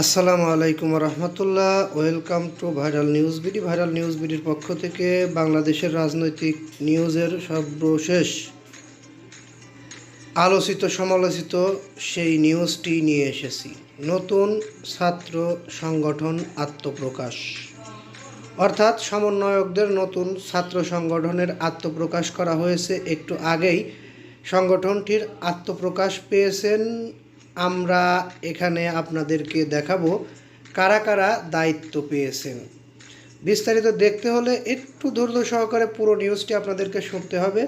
আসসালামু আলাইকুম রহমতুল্লাহ। Welcome to viral news BD viral news বিডির পক্ষ থেকে বাংলাদেশের রাজনৈতিক নিউজের সর্বশেষ আলোচিত, সমালোচিত সেই নিউজটি নিয়ে এসেছি। নতুন ছাত্র সংগঠন আত্মপ্রকাশ। অর্থাৎ সমন্বয়কদের নতুন ছাত্র সংগঠনের আত্মপ্রকাশ করা হয়েছে। একটু আগেই সংগঠনটির আত্মপ্রকাশ পেয়েছেন আমরা এখানে আপনাদেরকে দেখাবো কারা কারা দায়িত্ব পেয়েছেন। বিস্তারিত দেখতে হলে একটু ধৈর্য সহকারে পুরো নিউজটি আপনাদেরকে শুনতে হবে।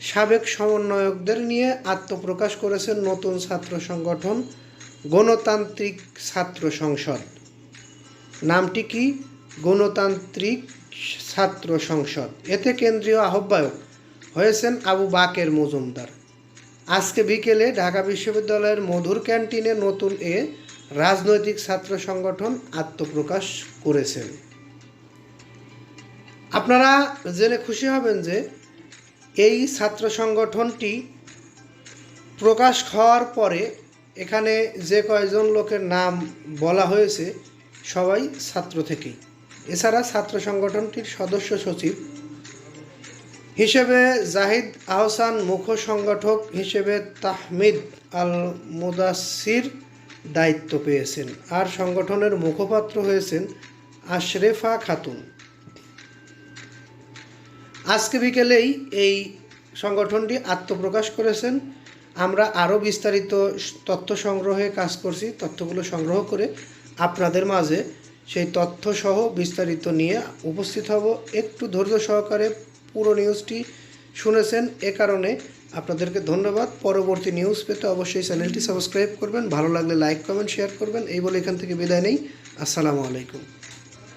সাবেক সমন্বয়কদের নিয়ে আত্মপ্রকাশ করেছেন নতুন ছাত্র সংগঠন গণতান্ত্রিক ছাত্র সংসদ। নামটি কি? গণতান্ত্রিক ছাত্র সংসদ। এতে কেন্দ্রীয় আহ্বায়ক হয়েছেন আবু বাকের মজুমদার। আজকে বিকেলে ঢাকা বিশ্ববিদ্যালয়ের মধুর ক্যান্টিনে নতুন এ রাজনৈতিক ছাত্র সংগঠন আত্মপ্রকাশ করেছেন। আপনারা জেনে খুশি হবেন যে এই ছাত্র সংগঠনটি প্রকাশ হওয়ার পরে এখানে যে কয়জন লোকের নাম বলা হয়েছে সবাই ছাত্র থেকেই। এছাড়া ছাত্র সংগঠনটির সদস্য সচিব হিসেবে জাহিদ আহসান মুখ্য সংগঠক হিসেবে তাহমিদ আল মুদাসির দায়িত্ব পেয়েছেন আর সংগঠনের মুখপাত্র হয়েছেন আশরেফা খাতুন। আজকে বিকেলেই এই সংগঠনটি আত্মপ্রকাশ করেছেন। আমরা আরও বিস্তারিত তথ্য সংগ্রহে কাজ করছি, তথ্যগুলো সংগ্রহ করে আপনাদের মাঝে সেই তথ্যসহ বিস্তারিত নিয়ে উপস্থিত হব। একটু ধৈর্য সহকারে পুরো নিউজটি শুনেছেন। এ কারণে আপনাদেরকে ধন্যবাদ। পরবর্তী নিউজ পেতে অবশ্যই চ্যানেলটি সাবস্ক্রাইব করবেন। ভালো লাগলে লাইক কমেন্ট শেয়ার করবেন। এই বলে এখান থেকে বিদায় নেই। আসসালামু আলাইকুম।